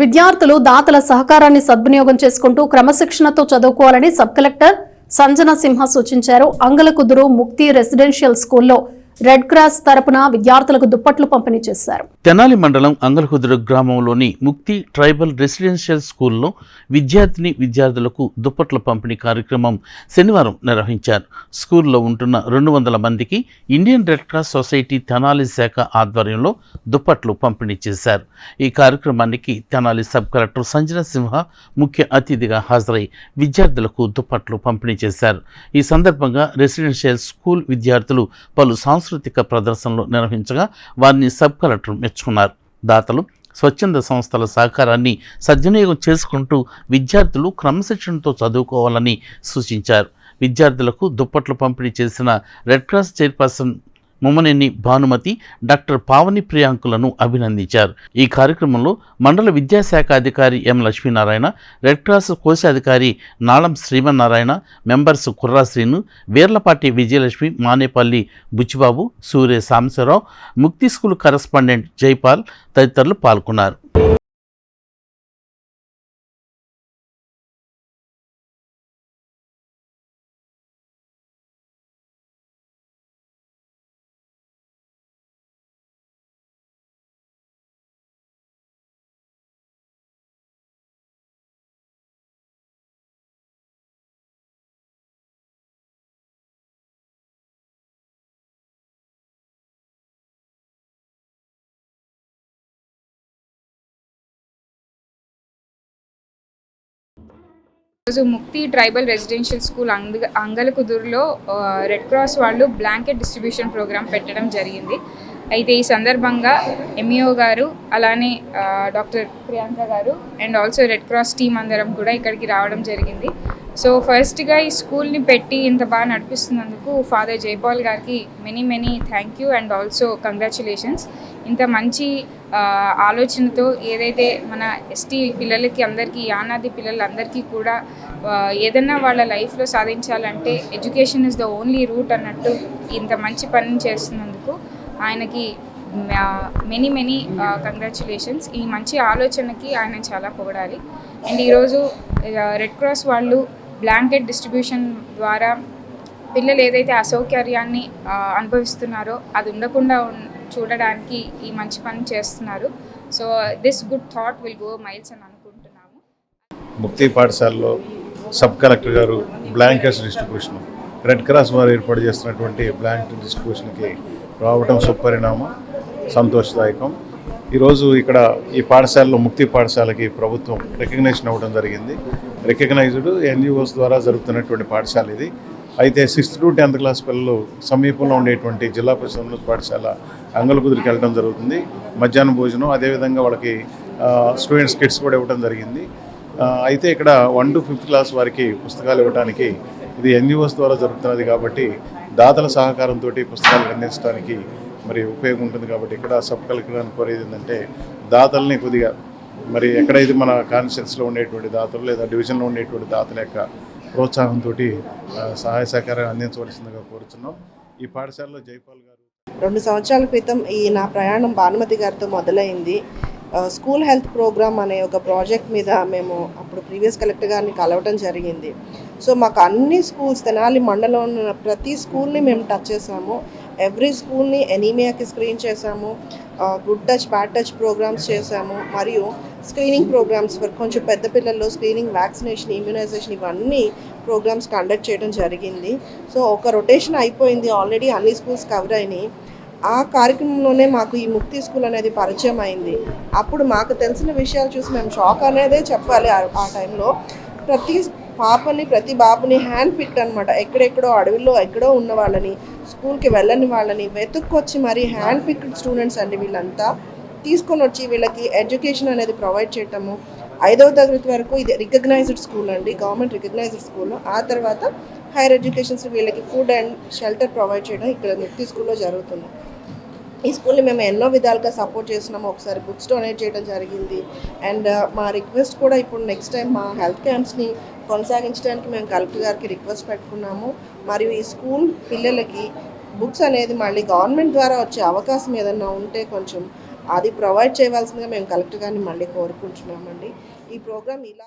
విద్యార్థులు దాతల సహకారాన్ని సద్వినియోగం చేసుకుంటూ క్రమశిక్షణతో చదువుకోవాలని సబ్ కలెక్టర్ సంజన సింహ సూచించారు. అంగలకుదురు ముక్తి రెసిడెన్షియల్ స్కూల్లో రెడ్ క్రాస్ తరపున విద్యార్థులకు దుప్పట్లు పంపిణీ చేశారు. తెనాలి మండలం అంగల్కుదురు గ్రామంలోని ముక్తి ట్రైబల్ రెసిడెన్షియల్ స్కూల్లో విద్యార్థిని విద్యార్థులకు దుప్పట్ల పంపిణీ కార్యక్రమం శనివారం నిర్వహించారు. స్కూల్లో ఉంటున్న రెండు వందల మందికి Indian red cross society Tenali శాఖ ఆధ్వర్యంలో దుప్పట్లు పంపిణీ చేశారు. ఈ కార్యక్రమానికి తెనాలి సబ్ కలెక్టర్ సంజన సింహ ముఖ్య అతిథిగా హాజరై విద్యార్థులకు దుప్పట్లు పంపిణీ చేశారు. ఈ సందర్భంగా రెసిడెన్షియల్ స్కూల్ విద్యార్థులు పలు సాంస్కృతిక సాంస్కృతిక ప్రదర్శనలు నిర్వహించగా వారిని సబ్ కలెక్టర్ మెచ్చుకున్నారు. దాతలు స్వచ్ఛంద సంస్థల సహకారాన్ని సద్వినియోగం చేసుకుంటూ విద్యార్థులు క్రమశిక్షణతో చదువుకోవాలని సూచించారు. విద్యార్థులకు దుప్పట్లు పంపిణీ చేసిన red cross chairperson Mummaneni Bhanumathi doctor Pavani ప్రియాంకులను అభినందించారు. ఈ కార్యక్రమంలో మండల విద్యాశాఖ అధికారి ఎం లక్ష్మీనారాయణ రెడ్ క్రాస్ కోశాధికారి Nalam Srimannarayana members Kurra Srinu Veerlapati Vijayalakshmi Manepalli Buchibabu Surya Sambasivarao Mukti school correspondent Jaipal తదితరులు పాల్గొన్నారు. రోజు ముక్తి ట్రైబల్ రెసిడెన్షియల్ స్కూల్ అంగ అంగలకుదురులో ఆ, రెడ్ క్రాస్ వాళ్ళు బ్లాంకెట్ డిస్ట్రిబ్యూషన్ ప్రోగ్రామ్ పెట్టడం జరిగింది. అయితే ఈ సందర్భంగా ఎంఈఓ గారు అలానే డాక్టర్ ప్రియాంక గారు and also red cross team అందరం కూడా ఇక్కడికి రావడం జరిగింది. సో ఫస్ట్గా ఈ స్కూల్ని పెట్టి ఇంత బాగా నడిపిస్తున్నందుకు ఫాదర్ జైపాల్ గారికి many many thank you and also congratulations. ఇంత మంచి ఆలోచనతో ఏదైతే మన ఎస్టీ పిల్లలకి అందరికీ యానాది పిల్లలందరికీ కూడా ఏదన్నా వాళ్ళ లైఫ్లో సాధించాలంటే education is the only route అన్నట్టు ఇంత మంచి పని చేస్తున్నందుకు ఆయనకి మెనీ మెనీ కంగ్రాచులేషన్స్ ఈ మంచి ఆలోచనకి ఆయన చాలా పొగడాలి. అండ్ ఈరోజు రెడ్ క్రాస్ వాళ్ళు బ్లాంకెట్ డిస్ట్రిబ్యూషన్ ద్వారా పిల్లలు ఏదైతే అసౌకర్యాన్ని అనుభవిస్తున్నారో అది ఉండకుండా చూడడానికి ఈ మంచి పని చేస్తున్నారు. So this good thought will go miles అని అనుకుంటున్నాము. ముక్తి పాఠశాలలో సబ్ కలెక్టర్ గారు బ్లాంకెట్స్ డిస్ట్రిబ్యూషన్ రెడ్ క్రాస్ వారు ఏర్పాటు చేస్తున్నటువంటి బ్లాంకెట్ డిస్ట్రిబ్యూషన్కి రావటం సుపరిణామం సంతోషదాయకం. ఈరోజు ఇక్కడ ఈ పాఠశాలలో ముక్తి పాఠశాలకి ప్రభుత్వం రికగ్నైజేషన్ అవ్వడం జరిగింది. రికగ్నైజ్డ్ ఎన్జిఓస్ ద్వారా జరుగుతున్నటువంటి పాఠశాల ఇది. అయితే సిక్స్త్ టు టెన్త్ క్లాస్ పిల్లలు సమీపంలో ఉండేటువంటి జిల్లా పరిషత్ పాఠశాల అంగలకుదురికి వెళ్ళడం జరుగుతుంది. మధ్యాహ్నం భోజనం అదేవిధంగా వాళ్ళకి స్టూడెంట్స్ కిట్స్ కూడా ఇవ్వడం జరిగింది. అయితే ఇక్కడ వన్ టు ఫిఫ్త్ క్లాస్ వారికి పుస్తకాలు ఇవ్వడానికి ఇది ఎన్జిఓస్ ద్వారా జరుగుతున్నది కాబట్టి దాతల సహకారంతో పుస్తకాలు అందించడానికి మరి ఉపయోగం ఉంటుంది కాబట్టి ఇక్కడ సబ్ కలెక్టర్ అని కోరేది ఏంటంటే దాతల్ని కొద్దిగా మరి ఎక్కడైతే మన కాన్స్టిట్యూన్స్లో ఉండేటువంటి దాతలు లేదా డివిజన్లో ఉండేటువంటి దాతల యొక్క ప్రోత్సాహంతో సహాయ సహకారం అందించవలసిందిగా కోరుతున్నాం ఈ పాఠశాలలో జైపాల్ గారు రెండు సంవత్సరాల క్రితం ఈ నా ప్రయాణం భానుమతి గారితో మొదలైంది. స్కూల్ హెల్త్ ప్రోగ్రామ్ అనే ఒక ప్రాజెక్ట్ మీద మేము అప్పుడు ప్రీవియస్ కలెక్టర్ గారిని కలవటం జరిగింది. సో మాకు అన్ని స్కూల్స్ తెనాలి మండలం ఉన్న ప్రతి స్కూల్ని మేము టచ్ చేసాము ఎవ్రీ స్కూల్ని ఎనీమియాకి స్క్రీన్ చేసాము good touch bad touch programs చేసాము మరియు స్క్రీనింగ్ ప్రోగ్రామ్స్ ఫర్ కొంచెం పెద్ద పిల్లల్లో స్క్రీనింగ్ వ్యాక్సినేషన్ ఇమ్యునైజేషన్ ఇవన్నీ ప్రోగ్రామ్స్ కండక్ట్ చేయడం జరిగింది. సో ఒక రొటేషన్ అయిపోయింది. ఆల్రెడీ అన్ని స్కూల్స్ కవర్ అయినాయి. ఆ కార్యక్రమంలోనే మాకు ఈ ముక్తి స్కూల్ అనేది పరిచయం అయింది. అప్పుడు మాకు తెలిసిన విషయాలు చూసి మేము షాక్ అనేదే చెప్పాలి ఆ- టైంలో. ప్రతి పాపని ప్రతి బాబుని హ్యాండ్ పిక్డ్ అనమాట ఎక్కడెక్కడో అడవిలో ఎక్కడో ఉన్న వాళ్ళని స్కూల్కి వెళ్ళని వాళ్ళని వెతుక్కొచ్చి మరి హ్యాండ్ పిక్డ్ స్టూడెంట్స్ అండి వీళ్ళంతా. తీసుకొని వచ్చి వీళ్ళకి ఎడ్యుకేషన్ అనేది ప్రొవైడ్ చేయటము. ఐదవ తరగతి వరకు ఇది రికగ్నైజ్డ్ స్కూల్ అండి గవర్నమెంట్ రికగ్నైజ్డ్ స్కూల్. ఆ తర్వాత హైయర్ ఎడ్యుకేషన్స్ వీళ్ళకి ఫుడ్ అండ్ షెల్టర్ ప్రొవైడ్ చేయడం ఇక్కడ ముక్తి స్కూల్లో జరుగుతుంది. ఈ స్కూల్ని మేము ఎన్నో విధాలుగా సపోర్ట్ చేస్తున్నాము. ఒకసారి బుక్స్ డొనేట్ చేయడం జరిగింది. అండ్ uh, మా రిక్వెస్ట్ కూడా ఇప్పుడు నెక్స్ట్ టైం మా హెల్త్ క్యాంప్స్ని కొనసాగించడానికి మేము కలెక్టర్ గారికి రిక్వెస్ట్ పెట్టుకున్నాము. మరియు ఈ స్కూల్ పిల్లలకి బుక్స్ అనేది మళ్ళీ గవర్నమెంట్ ద్వారా వచ్చే అవకాశం ఏదన్నా ఉంటే కొంచెం అది ప్రొవైడ్ చేయవలసిందిగా మేము కలెక్టర్ గారిని మళ్ళీ కోరుకుంటున్నామండి. ఈ ప్రోగ్రామ్ ఇలా